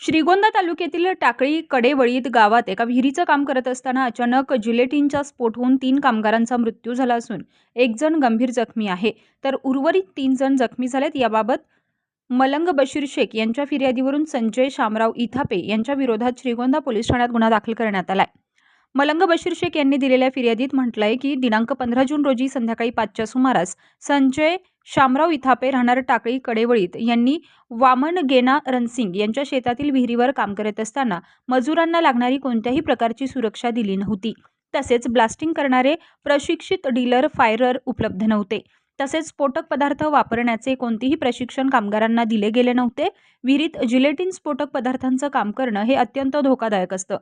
श्रीगोंदा तालुक्यातील टाकळी कडेवळीत गावात एका विहिरीचं काम करत असताना अचानक जिलेटिनचा स्फोट होऊन तीन कामगारांचा मृत्यू झाला असून एक जण गंभीर जखमी आहे. तर उर्वरित तीन जण जखमी झालेत. याबाबत मलंग बशीर शेख यांच्या फिर्यादीवरून संजय शामराव इथापे यांच्या विरोधात श्रीगोंदा पोलीस ठाण्यात गुन्हा दाखल करण्यात आलाय. मलंग बशीर शेख यांनी दिलेल्या फिर्यादीत म्हटलंय की दिनांक पंधरा जून रोजी संध्याकाळी पाचच्या सुमारास संजय शामराव इथापे राहणार टाकळी कडेवळीत यांनी वामन गेना रणसिंग यांच्या शेतातील विहिरीवर काम करत असताना मजुरांना लागणारी कोणत्याही प्रकारची सुरक्षा दिली नव्हती. तसेच ब्लास्टिंग करणारे प्रशिक्षित डीलर फायरर उपलब्ध नव्हते. तसेच स्फोटक पदार्थ वापरण्याचे कोणतेही प्रशिक्षण कामगारांना दिले गेले नव्हते. विहिरीत जिलेटिन स्फोटक पदार्थांचं काम करणं हे अत्यंत धोकादायक असतं.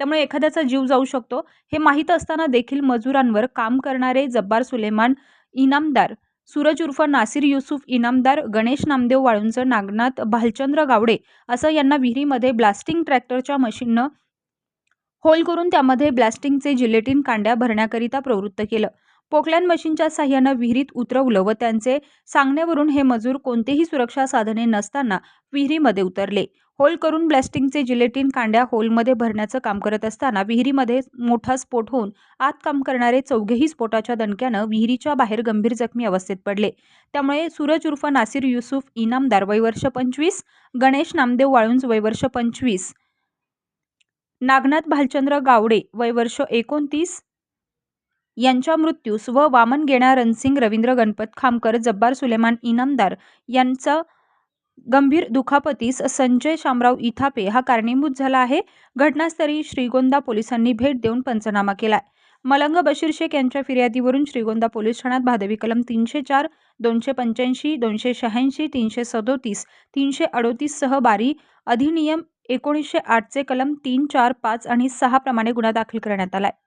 त्यामुळे एखाद्याचा जीव जाऊ शकतो. हे माहीत असताना देखील मजुरांवर काम करणारे जब्बार सुलेमान इनामदार सूरज उर्फ नासिर युसुफ इनामदार गणेश नामदेव वाळुंज नागनाथ भालचंद्र गावडे असं यांना विहिरीमध्ये ब्लास्टिंग ट्रॅक्टरच्या मशीननं होल करून त्यामध्ये ब्लास्टिंगचे जिलेटिन कांड्या भरण्याकरिता प्रवृत्त केलं. पोकलॅन मशीनच्या साह्यानं विहिरीत उतरवलं व त्यांचे सांगण्यावरून हे मजूर कोणतेही सुरक्षा साधने नसताना विहिरीमध्ये उतरले. होल करून ब्लास्टिंगचे जिलेटिन कांड्या होलमध्ये भरण्याचं काम करत असताना विहिरीमध्ये मोठा स्फोट होऊन आत काम करणारे चौघेही स्फोटाच्या दणक्यानं विहिरीच्या बाहेर गंभीर जखमी अवस्थेत पडले. त्यामुळे सूरज उर्फ नासिर युसुफ इनामदार वयवर्ष पंचवीस गणेश नामदेव वाळुंज वयवर्ष पंचवीस नागनाथ भालचंद्र गावडे वयवर्ष एकोणतीस यांच्या मृत्यूस व वामन गेणा रणसिंग रवींद्र गणपत खामकर जब्बार सुलेमान इनामदार यांचा गंभीर दुखापतीस संजय शामराव इथापे हा कारणीभूत झाला आहे. घटनास्थळी श्रीगोंदा पोलिसांनी भेट देऊन पंचनामा केला मलंग बशीर शेख यांच्या फिर्यादीवरून श्रीगोंदा पोलीस ठाण्यात भादवी कलम तीनशे चार दोनशे पंच्याऐंशी दोनशे शहाऐंशी तीनशे सदोतीस तीनशे अडोतीससह बारी अधिनियम एकोणीसशे आठचे कलम तीन चार पाच आणि सहा प्रमाणे गुन्हा दाखल करण्यात आला आहे